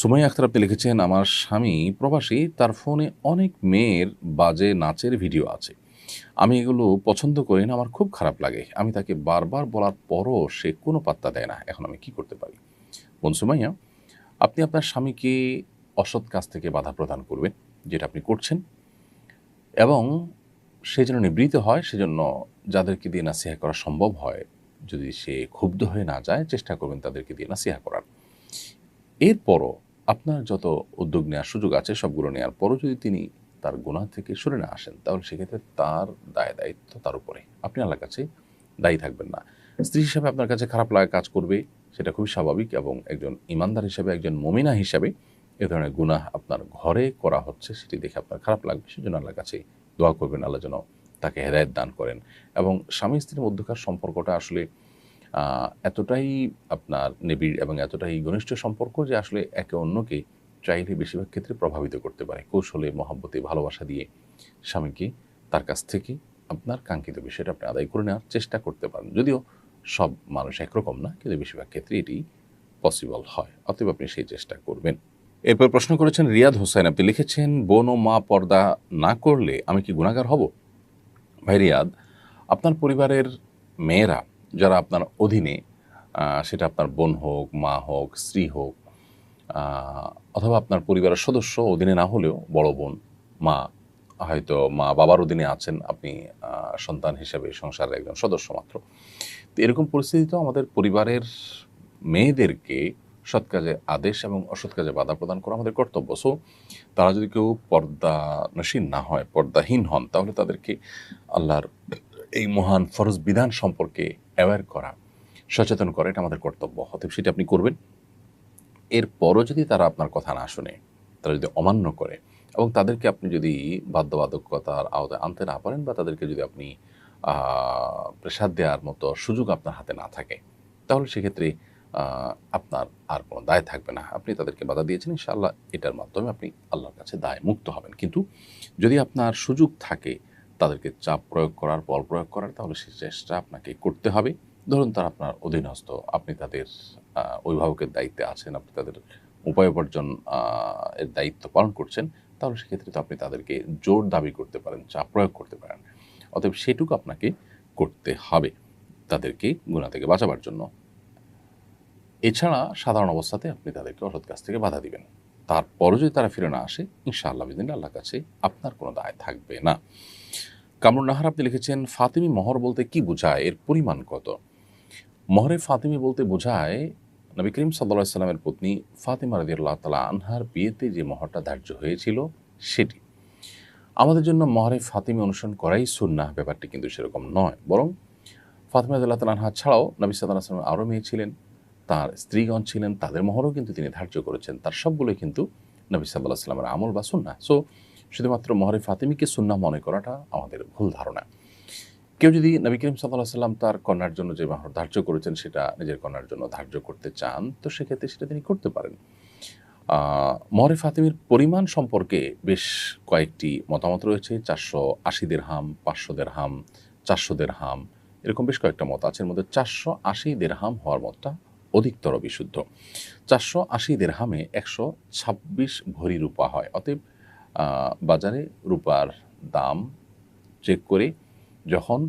সুমাইয়া আখতার আপনি লিখেছেন, আমার স্বামী প্রবাসী, তার ফোনে অনেক মেয়ের বাজে নাচের ভিডিও আছে। আমি এগুলো পছন্দ করি না, আমার খুব খারাপ লাগে। আমি তাকে বারবার বলার পরও সে কোনো পাত্তা দেয় না। এখন আমি কি করতে পারি? বোন সুমাইয়া, আপনি আপনার স্বামীকে অসৎ কাজ থেকে বাধা প্রদান করবেন, যেটা আপনি করছেন। এবং সে যেন নিবৃত হয়, সেজন্য যাদেরকে দিয়ে নাসিহা করা সম্ভব হয়, যদি সে ক্ষুব্ধ হয়ে না যায়, চেষ্টা করবেন তাদেরকে দিয়ে নাসিহা করার। এরপরও আপনার যত উদ্যোগ নেওয়ার সুযোগ আছে সবগুলো নেওয়ার পরও যদি তিনি তার গুণা থেকে সরে না আসেন, তাহলে সেক্ষেত্রে তার দায় দায়িত্ব তার উপরে আপনি আল্লাহর কাছে দায়ী থাকবেন না। স্ত্রী হিসাবে আপনার কাছে খারাপ লাগা কাজ করবে, সেটা খুবই স্বাভাবিক এবং একজন ইমানদার হিসাবে, একজন মমিনা হিসাবে এ ধরনের গুনাহ আপনার ঘরে করা হচ্ছে, সেটি দেখে আপনার খারাপ লাগবে। সেজন্য আল্লাহর কাছে দোয়া করবেন, আল্লাহ যেন তাকে হেদায়ত দান করেন। এবং স্বামী স্ত্রীর মধ্যকার সম্পর্কটা আসলে এতটাই আপনার নিবিড় এবং এতটাই ঘনিষ্ঠ সম্পর্ক যে আসলে একে অন্যকে চাইলে বেশিরভাগ ক্ষেত্রে প্রভাবিত করতে পারে। কৌশলে, মহাব্বতে, ভালোবাসা দিয়ে স্বামীকে তার কাছ থেকে আপনার কাঙ্ক্ষিত বিষয়টা আপনি আদায় করে নেওয়ার চেষ্টা করতে পারেন। যদিও সব মানুষ একরকম না, কিন্তু বেশিরভাগ ক্ষেত্রে এটি পসিবল হয়। অতএব আপনি সেই চেষ্টা করবেন। এরপর প্রশ্ন করেছেন, রিয়াদ হোসেন, আপনি লিখেছেন, বোন ও মা পর্দা না করলে আমি কি গুণাগার হব? ভাই রিয়াদ, আপনার পরিবারের মেয়েরা যারা আপনার অধীনে সেটা আপনার বোন হোক, মা হোক, স্ত্রী হোক অথবা আপনার পরিবারের সদস্য অধীনে না হলেও বড় বোন, মা, হয়তো মা বাবার অধীনে আছেন, আপনি সন্তান হিসেবে সংসারের একজন সদস্য মাত্র। তো এরকম পরিস্থিতিতেও আমাদের পরিবারের মেয়েদেরকে সৎ কাজে আদেশ এবং অসৎ কাজে বাধা প্রদান করা আমাদের কর্তব্য। সো তারা যদি কেউ পর্দানসীন না হয়, পর্দাহীন হন, তাহলে তাদেরকে আল্লাহর এই মহান ফরজ বিধান সম্পর্কে অ্যাওয়্যার করা, সচেতন করা, এটা আমাদের কর্তব্য। অতএব সেটা আপনি করবেন। এরপরও যদি তারা আপনার কথা না শুনে, তারা যদি অমান্য করে এবং তাদেরকে আপনি যদি বাধ্যবাধকতার আওতায় আনতে না পারেন বা তাদেরকে যদি আপনি প্রেসার দেওয়ার মতো সুযোগ আপনার হাতে না থাকে, তাহলে সেক্ষেত্রে আপনার আর কোনো দায় থাকবে না। আপনি তাদেরকে বাধা দিয়েছেন, ইনশাআল্লাহ এটার মাধ্যমে আপনি আল্লাহর কাছে দায় মুক্ত হবেন। কিন্তু যদি আপনার সুযোগ থাকে তাদেরকে চাপ প্রয়োগ করার, বল প্রয়োগ করার, তাহলে সেই চেষ্টা আপনাকে করতে হবে। ধরুন তারা আপনার অধীনস্থ, আপনি তাদের অভিভাবকের দায়িত্বে আছেন, আপনি তাদের উপায় উপার্জন এর দায়িত্ব পালন করছেন, তাহলে সেক্ষেত্রে তো আপনি তাদেরকে জোর দাবি করতে পারেন, চাপ প্রয়োগ করতে পারেন। অতএব সেটুকু আপনাকে করতে হবে তাদেরকে গুণা থেকে বাঁচাবার জন্য। এছাড়া সাধারণ অবস্থাতে আপনি তাদেরকে অসৎ কাছ থেকে বাধা দিবেন। তারপরও যদি তারা ফিরে না আসে, ইনশাআল্লাহ বিদিন আল্লাহর কাছে আপনার কোনো দায় থাকবে না। কামরুন নাহার আপনি লিখেছেন, ফাতিমি মহর বলতে কি বোঝায়? এর পরিমাণ কত? মহরে ফাতিমি বলতে বোঝায়, নবী করিম সাল্লা সাল্লামের পত্নী ফাতিমা রাজি আল্লাহ তালা আনহার বিয়েতে যে মহরটা ধার্য হয়েছিল, সেটি। আমাদের জন্য মহরে ফাতিমি অনুসরণ করাই সুন্নাহ, ব্যাপারটি কিন্তু সেরকম নয়। বরং ফাতিমা রাজি আল্লাহ তালা আনহা ছাড়াও নবী সাল্লাহ সাল্লাম আরও মেয়ে ছিলেন। তার স্ত্রীগণ ছিলেন, তাদের মহরও কিন্তু তিনি ধার্য করেছেন। তার সবগুলোই কিন্তু নবী সাল্লাহ সাল্লামের আমল বা সুন্না সো শুধুমাত্র মহরে ফাতিমিকে সুন্না মনে করাটা আমাদের ভুল ধারণা। কেউ যদি নবী করিম সাল্লাহ সাল্লাম তার কন্যার জন্য যে মহর ধার্য করেছেন, সেটা নিজের কন্যার জন্য ধার্য করতে চান, তো সেক্ষেত্রে সেটা তিনি করতে পারেন। মহরে ফাতিমির পরিমাণ সম্পর্কে বেশ কয়েকটি মতামত রয়েছে। চারশো আশি দেড়হাম পাঁচশো দেড়হাম চারশো দেড়হাম এরকম বেশ কয়েকটা মত আছে। এর মধ্যে চারশো আশি দেড়হাম হওয়ার মতটা অধিকতর বিশুদ্ধ। চারশো আশি দেড়হামে একশো ছাব্বিশ ভরি রূপা হয়। অতএব বাজারে রূপার দাম চেক করে যখন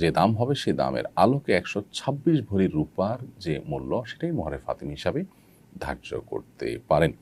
যে দাম হবে সেই দামের আলোকে একশো ছাব্বিশ ভরি রূপার যে মূল্য সেটাই মহরে ফাতিম হিসাবে ধার্য করতে পারেন।